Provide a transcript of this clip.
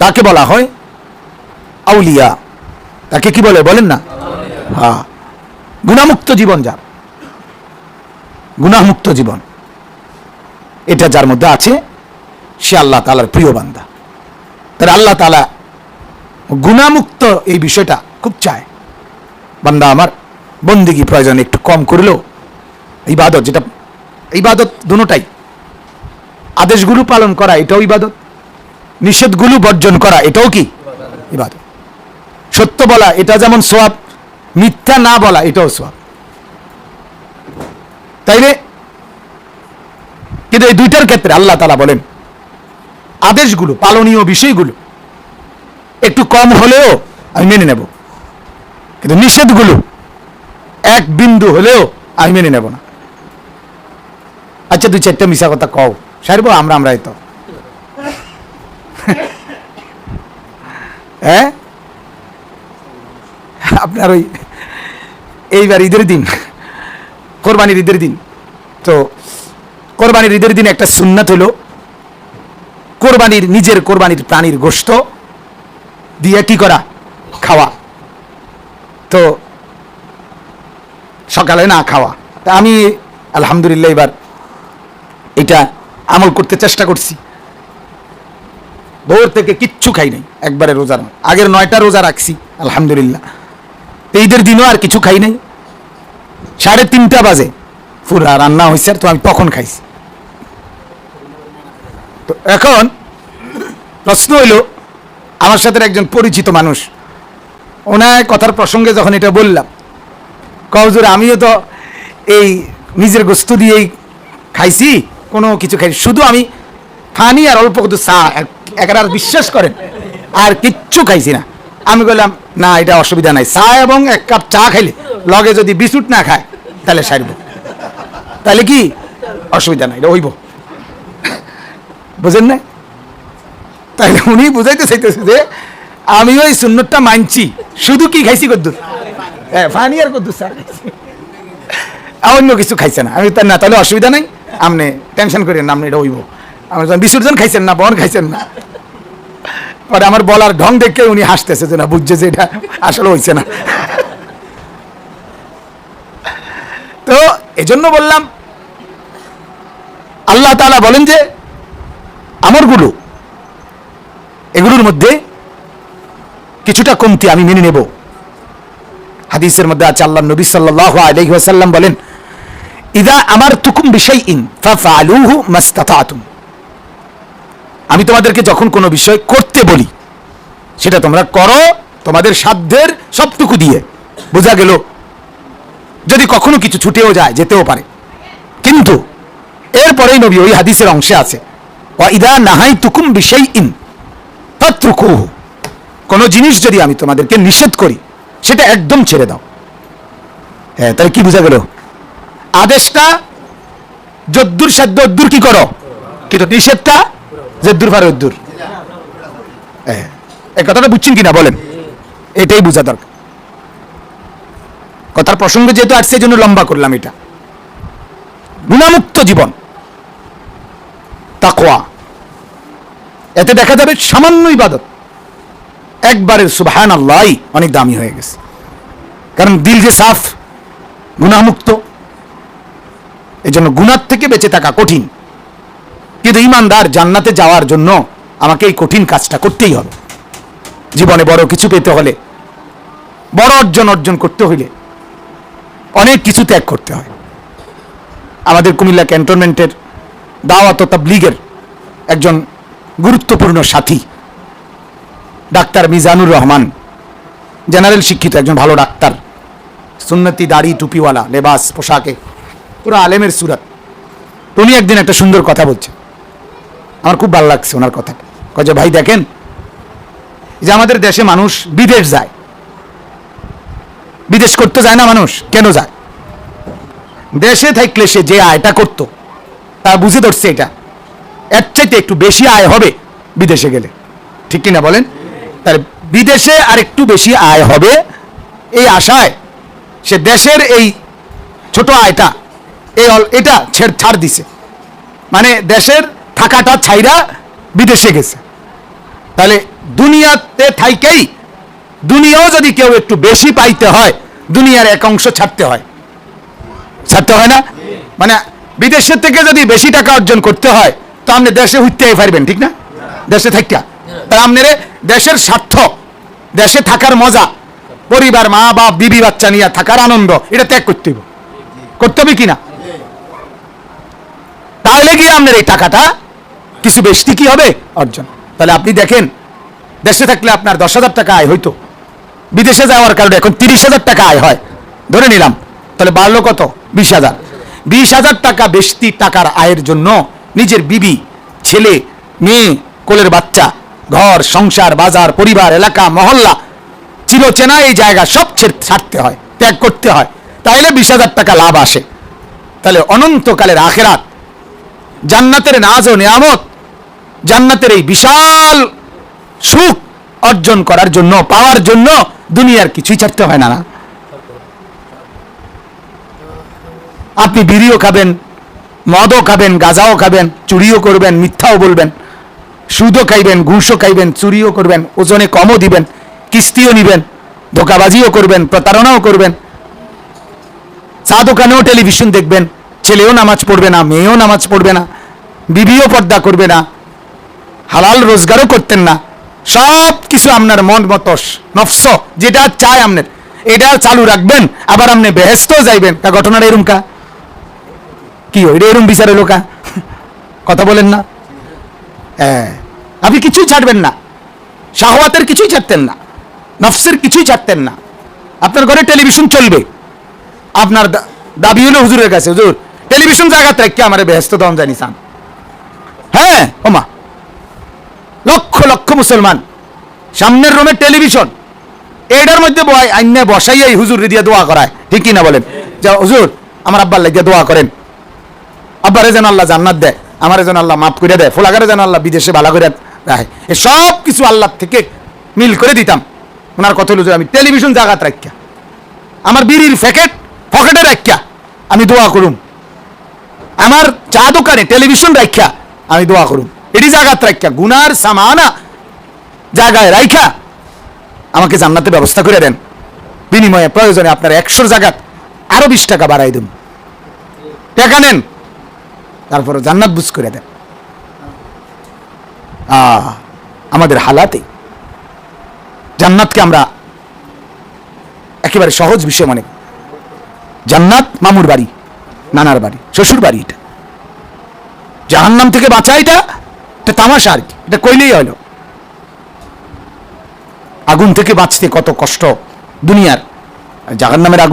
তাকে বলা হয় আউলিয়া। তাকে কি বলে বলেন না? হ্যাঁ। গুণামুক্ত জীবন যার। গুণামুক্ত জীবন। এটা যার মধ্যে আছে, সে আল্লাহ তালার প্রিয় বান্দা। তার আল্লাহ তালা গুণামুক্ত এই বিষয়টা খুব চায়। বান্দা আমার, বন্দিগি প্রয়োজন একটু কম করলেও ইবাদত যেটা, ইবাদত দুটাই। আদেশগুলো পালন করা, এটাও ইবাদত। নিষেধগুলো বর্জন করা, এটাও কি? ইবাদত। সত্য বলা, এটা যেমন সোয়াব, মিথ্যা না বলা, এটাও সোয়াব। তাইলে? কিন্তু এই দুইটার ক্ষেত্রে আল্লাহ তালা বলেন, আদেশগুলো, পালনীয় বিষয়গুলো, একটু কম হলেও আমি মেনে নেব। কিন্তু নিষেধগুলো, এক বিন্দু হলেও আমি মেনে নেব না। আচ্ছা দুই চারটা মিশা কথা কও। সারবো আমরা আমরাই তো। হ্যাঁ? আপনার ওই এইবার ঈদের দিন, কোরবানির ঈদের দিন। তো কোরবানির ঈদের দিন একটা সুন্নাত হলো, কোরবানির নিজের কোরবানির প্রাণীর গোশত দিয়ে কি করা? খাওয়া। তো সকালে না খাওয়া। তা আমি আলহামদুলিল্লাহ এবার এটা আমল করতে চেষ্টা করছি। ভোর থেকে কিচ্ছু খাই নাই, একবারে রোজা আগের নয়টা রোজা রাখছি, আলহামদুলিল্লাহ। ঈদের দিনও আর কিছু খাই নাই। সাড়ে তিনটা বাজে পুরা রান্না হয়েছে আর তো আমি তখন খাইছি। তো এখন প্রশ্ন হইল, আমার সাথে একজন পরিচিত মানুষ, ওনার কথার প্রসঙ্গে যখন এটা বললাম কহজুর আমিও তো এই নিজের গোস্ত দিয়েই খাইছি, কোনো কিছু খাই শুধু আমি, ফানি আর অল্প কিছু চা একের বিশ্বাস করেন। আর কিচ্ছু খাইছি না। আমি বললাম, না, এটা অসুবিধা নাই। চা এবং এক কাপ চা খাইলে লগে যদি বিস্কুট না খায়, তাহলে সারব। তাহলে কি? অসুবিধা নাই, এটা হইব। বুঝেন না? তাইলে উনি বুঝাইতে চাইতেছে যে, আমি ওই সুন্নতটা মানছি। শুধু কি খাইছি কদ্দুর? হ্যাঁ ফানি আর কদ্দুর খাইছি। অন্য কিছু খাইছে না। আমি তার না, তাহলে অসুবিধা নাই। আপনি টেনশন করেন আপনি এটা হইব। আমার বিসর্জন খাইছেন না, বন খাইছেন না। পরে আমার বলার ঢং দেখে উনি হাসতেছে যে না, বুঝছে যে এটা আসলে হইছে না। তো এজন্য বললাম, আল্লাহ তাআলা বলেন যে আমার আমরগুলো, এগুলোর মধ্যে কিছুটা কমতি আমি মেনে নেব। হাদিসের মধ্যে আছে আল্লাহ নবী সাল্লাল্লাহু আলাইহি ওয়াসাল্লাম বলেন, ইদা আমার তুকুম বিষয় ইন ফাফআলুহু মাস্তাতাতুম। আমি তোমাদেরকে যখন কোনো বিষয় করতে বলি, সেটা তোমরা করো তোমাদের সাধ্যের সবটুকু দিয়ে। বোঝা গেল? যদি কখনো কিছু ছুটেও যায়, যেতেও পারে। কিন্তু এরপরেই নবী ওই হাদিসের অংশে আছে ইদা নাহাই তুকুম বিষয় ইন ফাত্রুকুহু কোনো জিনিস যদি আমি তোমাদেরকে নিষেধ করি, সেটা একদম ছেড়ে দাও। হ্যাঁ তাহলে কি বোঝা গেল? আদেশটা যদ্দুর সাধ্য কি করো? কিন্তু নিষেধটা যদ্দুর পারে অদ্দুর হ্যাঁ এই কথাটা বুঝছেন কিনা বলেন? এটাই বোঝা দরকার। কথার প্রসঙ্গ যেহেতু আর সেই জন্য লম্বা করলাম এটা। গুণামুক্ত জীবন তাকোয়া এতে দেখা যাবে সামান্য ইবাদত। একবারের সুবাহান আল্লাহ অনেক দামি হয়ে গেছে। কারণ দিল যে সাফ, গুণামুক্ত এই জন্য গুণার থেকে বেঁচে থাকা কঠিন। কিন্তু ইমানদার জান্নাতে যাওয়ার জন্য আমাকে এই কঠিন কাজটা করতেই হবে। জীবনে বড় কিছু পেতে হলে, বড় অর্জন অর্জন করতে হইলে অনেক কিছু ত্যাগ করতে হয়। আমাদের কুমিল্লা ক্যান্টনমেন্টের দাওয়াত তাবলিগের একজন গুরুত্বপূর্ণ সাথী, ডাক্তার মিজানুর রহমান, জেনারেল শিক্ষিত একজন ভালো ডাক্তার, সুন্নতি দাড়ি টুপিওয়ালা, লেবাস, পোশাকে, পুরো আলেমের সুরাত। উনি একদিন একটা সুন্দর কথা বলছেন। আমার খুব ভালো লাগছে ওনার কয় যে, ভাই, দেখেন যে আমাদের দেশে মানুষ বিদেশ যায়। বিদেশ করতে যায় না মানুষ, কেন যায়? দেশে থাকলে সে যে আয়টা করতো তা বুঝে ধরছে এটা। এর চাইতে একটু বেশি আয় হবে বিদেশে গেলে। ঠিক কিনা বলেন? তার বিদেশে আর একটু বেশি আয় হবে এই আশায় সে দেশের এই ছোট আয়টা, এই এটা ছেড় ছাড় দিছে। মানে দেশের থাকাটা ছাইরা বিদেশে গেছে। তাহলে দুনিয়াতে থাইকেই দুনিয়াও যদি কেউ একটু বেশি পাইতে হয়, দুনিয়ার এক অংশ ছাড়তে হয়। ছাড়তে হয় না? মানে বিদেশের থেকে যদি বেশি টাকা অর্জন করতে হয়, তো আপনি দেশে উঠতে পারবেন, ঠিক না? দেশে থাকতা তা আপনার দেশের স্বার্থ, দেশে থাকার মজা, পরিবার, মা, বাপ, বিবি, বাচ্চা নিয়ে থাকার আনন্দ, এটা ত্যাগ করতে হবে করতে হবে কিনা তাহলে গিয়ে আপনার এই টাকাটা কিছু বেশি কি হবে? অর্জন। তাহলে আপনি দেখেন দেশে থাকলে আপনার দশ হাজার টাকা আয় হইতো। বিদেশে যাওয়ার কারণে এখন তিরিশ হাজার টাকা আয় হয়। ধরে নিলাম তাহলে বাড়লো কত? বিশ হাজার। বিশ হাজার টাকা বেশি টাকার আয়ের জন্য নিজের বিবি ছেলে মেয়ে কোলের বাচ্চা ঘর সংসার বাজার পরিবার এলাকা মহল্লা চিরচেনা এই জায়গা সব ছেড়ে- ছাড়তে হয় ত্যাগ করতে হয়। তাইলে বিশ হাজার টাকা লাভ আসে। তাহলে অনন্তকালের আখেরাত জান্নাতের নাজ ও নিয়ামত, জান্নাতের এই বিশাল সুখ অর্জন করার জন্য, পাওয়ার জন্য দুনিয়ার কিছুই ছাড়তে হয় না আপনি বিড়িও খাবেন, মদও খাবেন, গাঁজাও খাবেন, চুরিও করবেন, মিথ্যাও বলবেন, সুদও খাইবেন, ঘুষও খাইবেন, চুরিও করবেন, ওজনে কমও দিবেন, কিস্তিও নিবেন, ধোকাবাজিও করবেন, প্রতারণাও করবেন। চা দোকানেও টেলিভিশন দেখবেন ছেলেও নামাজ পড়বে না, মেয়েও নামাজ পড়বে না, বিবিও পর্দা করবে না, হালাল রোজগারও করতেন না, সব কিছু আপনার মন মতো নফস, যেটা চায় আপনার। এটা চালু রাখবেন, আবার আপনি বেহেস্তেও যাইবেন। তা ঘটনাটা এরম কা? কি ওইটা এরম বিচারে লোকা কথা বলেন না। হ্যাঁ। আপনি কিছুই ছাড়বেন না। শাহওয়াতের কিছুই ছাড়তেন না। নফসের কিছুই ছাড়তেন না। আপনার ঘরে টেলিভিশন চলবে। আপনার দাবি হলো হুজুরের কাছে, হুজুর টেলিভিশন জায়গা থেকে আমার বেহেস্ত দম জানি চান হ্যাঁ ওমা। লক্ষ লক্ষ মুসলমান। সামনের রুমে টেলিভিশন। এটার মধ্যে বয় আইনে বসাইয়াই হুজুর দিয়ে দোয়া করায়। ঠিক কি না বলেন? যে, হুজুর, আমার আব্বার লাগিয়ে দোয়া করেন। আব্বারে যেন আল্লাহ জান্নাত দেয়, আমারে যেন আল্লাহ মাফ করে দেয়, ফোলাগারে যেন আল্লাহ বিদেশে ভালো করে রাখে এ সব কিছু আল্লাহ থেকে মিল করে দিতাম। ওনার কথা হলো যে আমি টেলিভিশন জাগাত রাখিয়া আমার বিড়ির প্যাকেট পকেটে রাখিয়া আমি দোয়া করুম। আমার চা দোকানে টেলিভিশন রাখিয়া আমি দোয়া করুন। এটি জাগাত রাখিয়া গুনার সামানা জায়গায় রাইখা, আমাকে জান্নাতে ব্যবস্থা করে দেন। বিনিময়ে প্রয়োজনে আপনার একশোর জায়গাত আরও বিশ টাকা বাড়াই দেন। টাকা নেন, তারপরে জান্নাত বুঝ করে দেন। আমাদের হালাতে জান্নাতকে আমরা একেবারে সহজ বিষয় মনে। জান্নাত মামুর বাড়ি। নানার বাড়ি, শ্বশুর বাড়ি এটা। জাহান্নাম থেকে বাঁচা এটা এটা তামাশা আর কি, এটা কইলেই হলো। আগুন থেকে বাঁচতে কত কষ্ট দুনিয়ার। জাহান্নামের আগুন